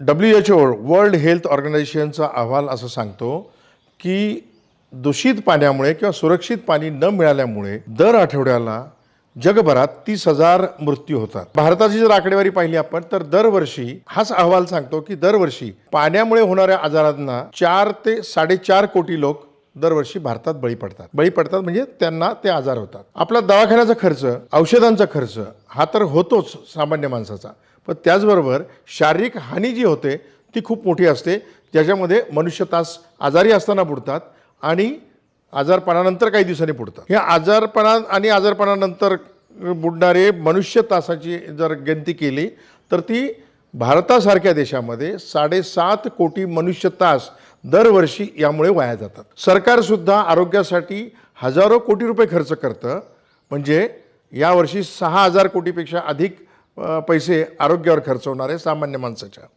W H O world health ऑर्गनायझेशनचा अहवाल असं सांगतो की दूषित पाण्यामुळे किंवा सुरक्षित पाणी न मिळाल्यामुळे दर आठवड्याला जगभरात तीस हजार मृत्यू होतात. भारताची जर आकडेवारी पाहिली आपण तर दरवर्षी हाच अहवाल सांगतो की दरवर्षी पाण्यामुळे होणाऱ्या आजारांना चार ते साडेचार कोटी लोक दरवर्षी भारतात बळी पडतात. बळी पडतात म्हणजे त्यांना ते आजार होतात. आपला दवाखान्याचा खर्च औषधांचा खर्च हा तर होतोच सामान्य माणसाचा. पण त्याचबरोबर शारीरिक हानी जी होते ती खूप मोठी असते. ज्याच्यामध्ये मनुष्य तास आजारी असताना बुडतात आणि आजारपणानंतर काही दिवसांनी बुडतात. हे आजारपणा आणि आजारपणानंतर बुडणारे मनुष्य तासाची जर गिनती केली तर ती भारतासारख्या देशामध्ये साडेसात कोटी मनुष्य तास दरवर्षी यामुळे वाया जातात. सरकारसुद्धा आरोग्यासाठी हजारो कोटी रुपये खर्च करतं. म्हणजे यावर्षी सहा हजार कोटीपेक्षा अधिक पैसे आरोग्यावर खर्च होणार आहे सामान्य माणसाच्या.